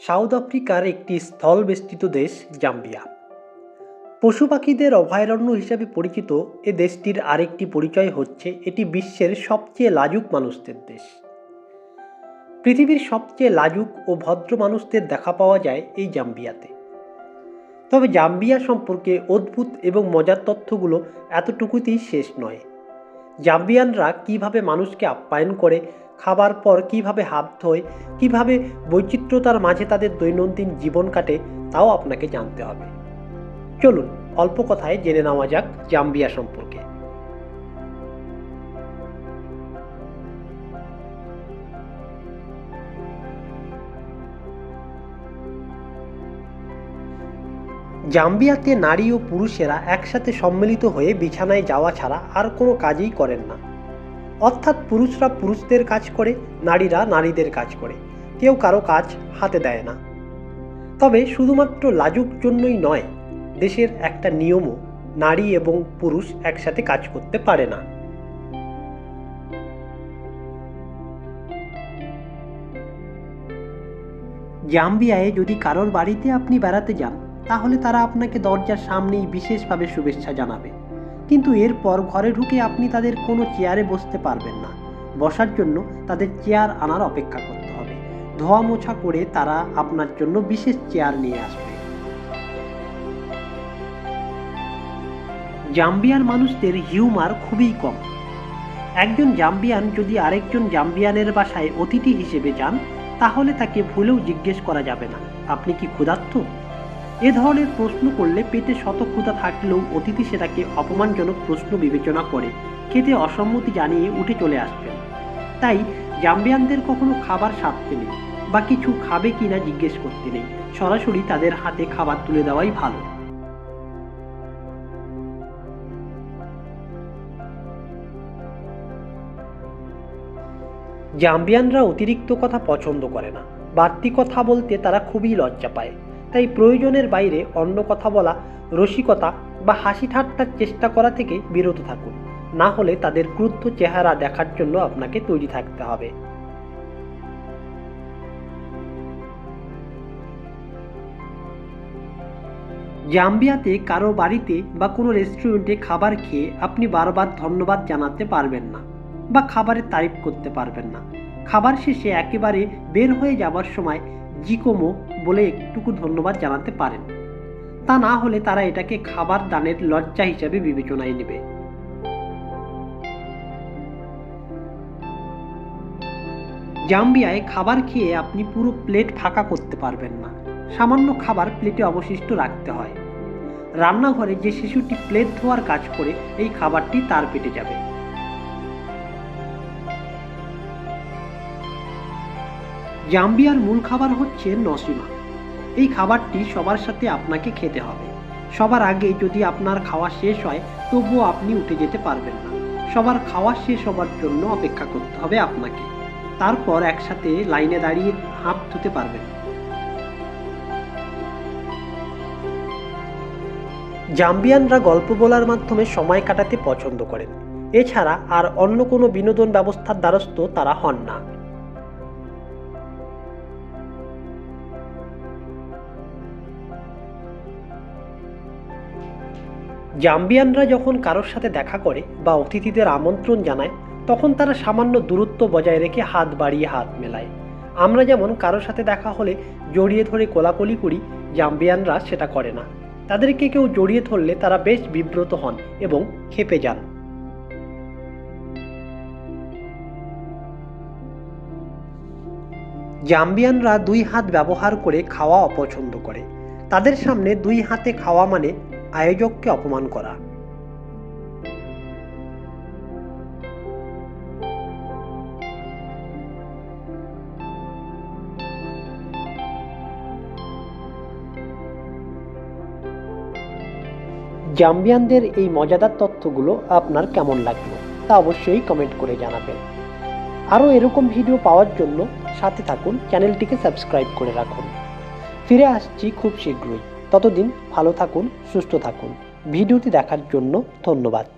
South আফ্রিকার একটি স্থলবেষ্টিত দেশ জাম্বিয়া। পশু পাখিদের অভয়ারণ্য হিসাবে পরিচিত এ দেশটির আরেকটি পরিচয় হচ্ছে, এটি বিশ্বের সবচেয়ে লাজুক মানুষদের দেশ। পৃথিবীর সবচেয়ে লাজুক ও ভদ্র মানুষদের দেখা পাওয়া যায় এই জাম্বিয়াতে। তবে জাম্বিয়া সম্পর্কে অদ্ভুত এবং মজার তথ্যগুলো এতটুকুতেই শেষ নয়। জাম্বিয়ানরা কীভাবে মানুষকে আপ্যায়ন করে খাবার পর কীভাবে হাত ধোয়, কীভাবে বৈচিত্র্যতার মাঝে তাদের দৈনন্দিন জীবন কাটে, তাও আপনাকে জানতে হবে। চলুন, অল্প কথায় জেনে নেওয়া যাক জাম্বিয়া সম্পর্কে। জাম্বিয়াতে নারী ও পুরুষেরা একসাথে সম্মিলিত হয়ে বিছানায় যাওয়া ছাড়া আর কোনো কাজই করেন না। অর্থাৎ পুরুষরা পুরুষদের কাজ করে, নারীরা নারীদের কাজ করে। কেউ কারও কাজ হাতে দেয় না। তবে শুধুমাত্র লাজুক জন্যই নয়, দেশের একটা নিয়মও নারী এবং পুরুষ একসাথে কাজ করতে পারে না। জাম্বিয়ায় যদি কারোর বাড়িতে আপনি বেড়াতে যান, তাহলে তারা আপনাকে দরজার সামনেই বিশেষভাবে শুভেচ্ছা জানাবে। কিন্তু এরপর ঘরে ঢুকে আপনি তাদের কোনো চেয়ারে বসতে পারবেন না। বসার জন্য তাদের চেয়ার আনার অপেক্ষা করতে হবে। ধোয়া মোছা করে তারা আপনার জন্য বিশেষ চেয়ার নিয়ে আসবে। জাম্বিয়ার মানুষদের হিউমার খুবই কম। একজন জাম্বিয়ান যদি আরেকজন জাম্বিয়ানের বাসায় অতিথি হিসেবে যান, তাহলে তাকে ভুলেও জিজ্ঞেস করা যাবে না। আপনি কি ক্ষুধার্ত? এ ধরনের প্রশ্ন করলে পেটে শত ক্ষুধা থাকলেও অতিথি সেটাকে অপমানজনক প্রশ্ন বিবেচনা করে, খেতে অসম্মতি জানিয়ে উঠে চলে আসবেন। তাই জাম্বিয়ানদের কখনো খাবার সারতে নেই বা কিছু খাবে কিনা জিজ্ঞেস করতে নেই, সরাসরি তাদের হাতে খাবার তুলে দেওয়াই ভালো। জাম্বিয়ানরা অতিরিক্ত কথা পছন্দ করে না, বাড়তি কথা বলতে তারা খুবই লজ্জা পায়। তাই প্রয়োজনের বাইরে অন্য কথা বলা, রসিকতা বা হাসি ঠাট্টার চেষ্টা করা থেকে বিরত থাকুন। না হলে তাদের ক্রুদ্ধ চেহারা দেখার জন্য আপনাকে তৈরি থাকতে হবে। জাম্বিয়াতে কারও বাড়িতে বা কোনো রেস্টুরেন্টে খাবার খেয়ে আপনি বারবার ধন্যবাদ জানাতে পারবেন না বা খাবারের তারিফ করতে পারবেন না। খাবার শেষে একেবারে বের হয়ে যাবার সময় জিকোমো বলে একটুকু ধন্যবাদ জানাতে পারেন। তা না হলে তারা এটাকে খাবার দানের লজ্জা হিসাবে বিবেচনায় নেবে। জাম্বিয়ায় খাবার খেয়ে আপনি পুরো প্লেট ফাঁকা করতে পারবেন না। সামান্য খাবার প্লেটে অবশিষ্ট রাখতে হয়। রান্নাঘরে যে শিশুটি প্লেট ধোয়ার কাজ করে, এই খাবারটি তার পেটে যাবে। জাম্বিয়ার মূল খাবার হচ্ছে নসিমা। এই খাবারটি সবার সাথে আপনাকে খেতে হবে। সবার আগে যদি আপনার খাওয়া শেষ হয়, তবুও আপনি উঠে যেতে পারবেন না। সবার খাওয়া শেষ হবার জন্য অপেক্ষা করতে হবে আপনাকে। তারপর একসাথে লাইনে দাঁড়িয়ে হাঁপ ধুতে পারবেন। জাম্বিয়ানরা গল্প বলার মাধ্যমে সময় কাটাতে পছন্দ করেন। এছাড়া আর অন্য কোনো বিনোদন ব্যবস্থার দ্বারস্থ তারা হন না। জাম্বিয়ানরা যখন কারোর সাথে দেখা করে বা অতিথিদের আমন্ত্রণ জানায়, তখন তারা সামান্য দূরত্ব বজায় রেখে হাত বাড়িয়ে হাত মেলায়। আমরা যেমন কারোর সাথে দেখা হলে জড়িয়ে ধরে কোলাকুলি করি, জাম্বিয়ানরা সেটা করে না। তাদেরকে কেউ জড়িয়ে ধরলে তারা বেশ বিব্রত হন এবং খেপে যান। জাম্বিয়ানরা দুই হাত ব্যবহার করে খাওয়া অপছন্দ করে। তাদের সামনে দুই হাতে খাওয়া মানে আয়োজককে অপমান করা। জাম্বিয়ানদের এই মজাদার তথ্যগুলো আপনার কেমন লাগল তা অবশ্যই কমেন্ট করে জানাবেন। আরও এরকম ভিডিও পাওয়ার জন্য সাথে থাকুন চ্যানেলটিকে সাবস্ক্রাইব করে রাখুন। ফিরে আসছি খুব শীঘ্রই। ততদিন ভালো থাকুন সুস্থ থাকুন। ভিডিওটি দেখার জন্য ধন্যবাদ।